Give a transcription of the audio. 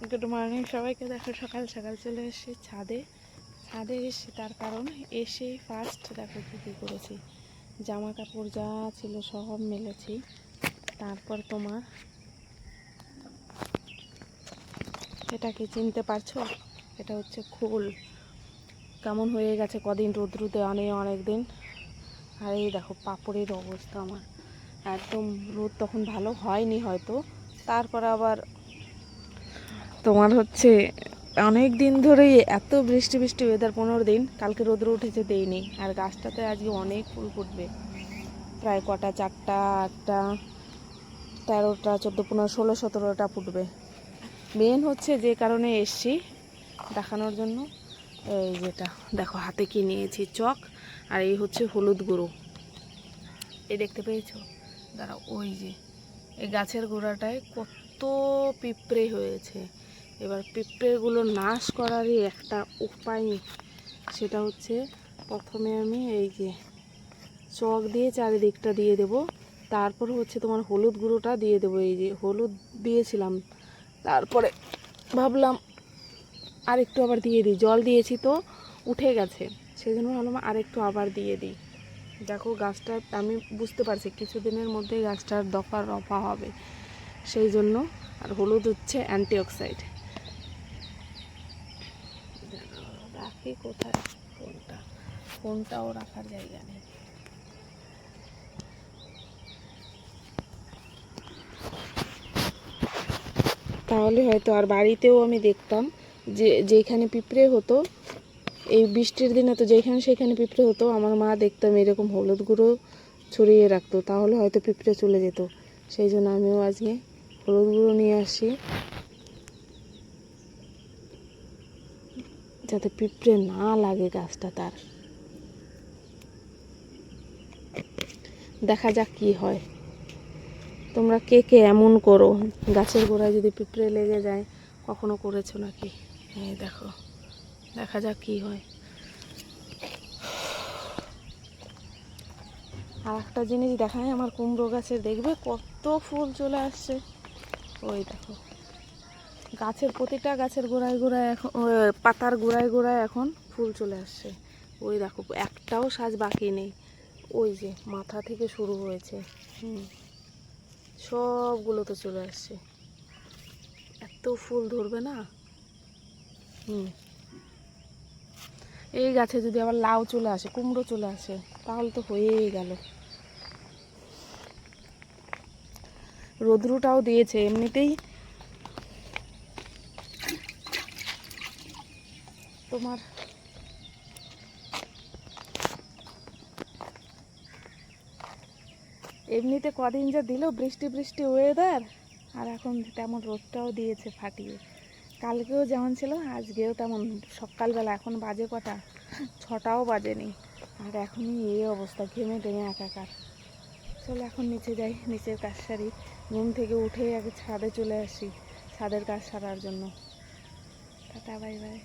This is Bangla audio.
গুড মর্নিং সবাইকে দেখো, সকাল সকাল চলে এসেছি ছাদে। ছাদে এসে তার কারণ এসেই ফার্স্ট দেখো কী কী করেছি। জামা কাপড় যা ছিল সব মেলেছি। তারপর তোমার, এটা কি চিনতে পারছ? এটা হচ্ছে খোল। কেমন হয়ে গেছে কদিন রোদ্রুতে অনেক অনেক দিন। আর এই দেখো, পাপড়ের অবস্থা আমার। একদম রোদ তখন ভালো হয়নি হয়তো। তারপর আবার তোমার হচ্ছে অনেক দিন ধরেই এত বৃষ্টি বৃষ্টি ওয়েদার পনেরো দিন। কালকে রোদ্র উঠেছে দেইনি। আর গাছটাতে আজকে অনেক ফুল ফুটবে। প্রায় কটা চারটা, আটটা, তেরোটা, চোদ্দ, পনেরো, ষোলো, সতেরোটা ফুটবে। মেন হচ্ছে যে কারণে এসছি দেখানোর জন্য। এই যেটা, দেখো হাতে কি নিয়েছি, চক। আর এই হচ্ছে হলুদ গুঁড়ো। এই দেখতে পেয়েছ? দাঁড়াও, ওই যে, এই গাছের গোড়াটায় কত পিঁপড়ে হয়েছে। এবার পিঁপড়েগুলো নাশ করারই একটা উপায় সেটা হচ্ছে প্রথমে আমি এই যে চক দিয়ে চারিদিকটা দিয়ে দেব। তারপর হচ্ছে তোমার হলুদ গুঁড়োটা দিয়ে দেবো। এই যে হলুদ দিয়েছিলাম। তারপরে ভাবলাম আরেকটু আবার দিয়ে দিই। জল দিয়েছি তো, উঠে গেছে। সেই জন্য ভাবলাম আরেকটু আবার দিয়ে দিই। দেখো গাছটা, আমি বুঝতে পারছি কিছুদিনের মধ্যেই গাছটার দফা রফা হবে। সেই জন্য আর হলুদ হচ্ছে অ্যান্টি অ্যান্টিঅক্সাইড। রাখি কোথায়? ফোনটা ফোনটাও রাখার জায়গা নেই। তাহলে হয়তো আর বাড়িতেও আমি দেখতাম যে, যেখানে পিঁপড়ে হতো, এই বৃষ্টির দিনে তো যেখানে সেখানে পিঁপড়ে হতো, আমার মা দেখতাম এরকম হলুদ গুঁড়ো ছড়িয়ে রাখতো, তাহলে হয়তো পিঁপড়ে চলে যেত। সেই জন্য আমিও আজকে হলুদ গুঁড়ো নিয়ে আসি। যাতে পিঁপড়ে না লাগে গাছটা তার। দেখা যাক কি হয়। তোমরা কে কে এমন করো? গাছের গোড়ায় যদি পিঁপড়ে লেগে যায়, কখনো করেছ নাকি? এই দেখো, দেখা যাক কি হয়। আর একটা জিনিস দেখায় আমার কুমড়ো গাছে, দেখবে কত ফুল চলে আসছে। ওই দেখো। গাছের প্রতিটা গাছের গোড়ায় গোড়ায় এখন পাতার গোড়ায় গোড়ায় এখন ফুল চলে আসছে। ওই দেখো, একটাও সাজ বাকি নেই। ওই যে মাথা থেকে শুরু হয়েছে। হুম। সবগুলো তো চলে আসছে। এত ফুল ধরবে না? হুম। এই গাছে যদি আবার লাউ চলে আসে, কুমড়ো চলে আসে, তাহলে তো হয়েই গেল। রোদ্রুটাও দিয়েছে, এমনিতেই তোমার এমনিতে কদিন যা দিল বৃষ্টি বৃষ্টি ওয়েদার আর এখন তেমন রোদটাও দিয়েছে ফাটিয়ে। কালকেও যেমন ছিল, আজকেও তেমন। সকালবেলা এখন বাজে কটা? ছটাও বাজেনি। আর এখনই এই অবস্থা, ঘেমে টেমে একাকার। চলো এখন নিচে যাই, নিচের কাজ সারি। ঘুম থেকে উঠে আগে ছাদে চলে আসি, ছাদের কাজ সারার জন্য। Tata bye bye